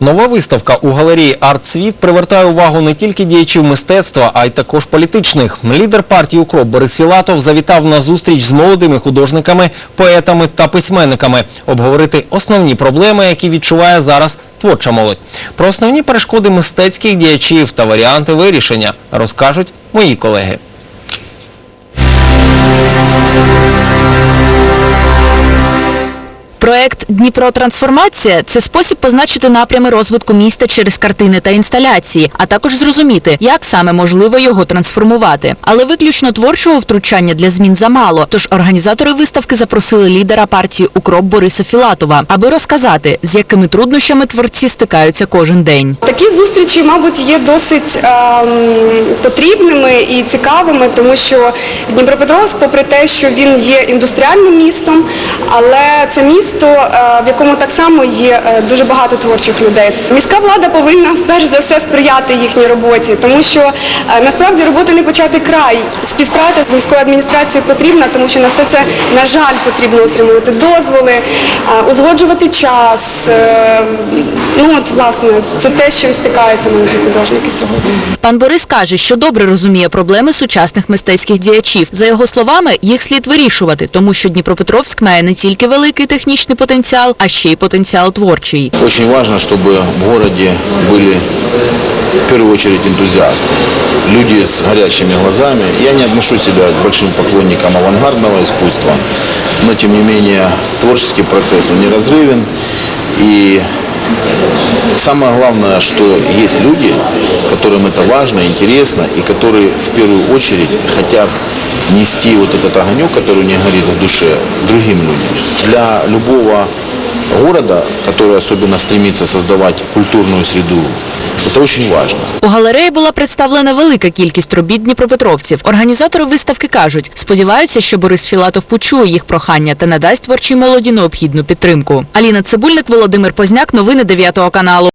Нова виставка у галереї «Артсвіт» привертає увагу не тільки діячів мистецтва, а й також політичних. Лідер партії «Укроп» Борис Філатов завітав на зустріч з молодими художниками, поетами та письменниками обговорити основні проблеми, які відчуває зараз творча молодь. Про основні перешкоди мистецьких діячів та варіанти вирішення розкажуть мої колеги. Дніпротрансформація це спосіб позначити напрями розвитку міста через картини та інсталяції, а також зрозуміти, як саме можливо його трансформувати. Але виключно творчого втручання для змін замало. Тож організатори виставки запросили лідера партії Укроп Бориса Філатова, аби розказати, з якими труднощами творці стикаються кожен день. Такі зустрічі, мабуть, є досить ем, потрібними і цікавими, тому що Дніпропетровськ, попри те, що він є індустріальним містом, але це місто, е, в якому так само є е, дуже багато творчих людей. Міська влада повинна перш за все сприяти їхній роботі, тому що е, насправді роботи не почати край. Співпраця з міською адміністрацією потрібна, тому що на все це, на жаль, потрібно отримувати дозволи, е, узгоджувати час. Ну от власне, це те, з чим стикаються молоді художники сьогодні. Пан Борис каже, що добре розуміє проблеми сучасних мистецьких діячів. За його словами, їх слід вирішувати, тому що Дніпропетровськ має не тільки великий технічний потенціал, а ще й потенціал творчий. Очень важно, чтобы в городе были в первую очередь энтузиасты, люди с горящими глазами. Я не отношу себя к большим поклонникам авангардного искусства, но тем не менее творческий процесс он неразрывен. И самое главное, что есть люди, которым это важно, интересно, и которые в первую очередь хотят нести вот этот огонек, который у них горит в душе, другим людям. Для любого города, который особенно стремится создавать культурную среду, это очень важно. У галереї була представлена велика кількість робіт дніпропетровців. Організатори виставки кажуть, сподіваються, що Борис Філатов почує їх прохання та надасть творчій молоді необхідну підтримку. Аліна Цибульник, Володимир Позняк, новини 9 каналу.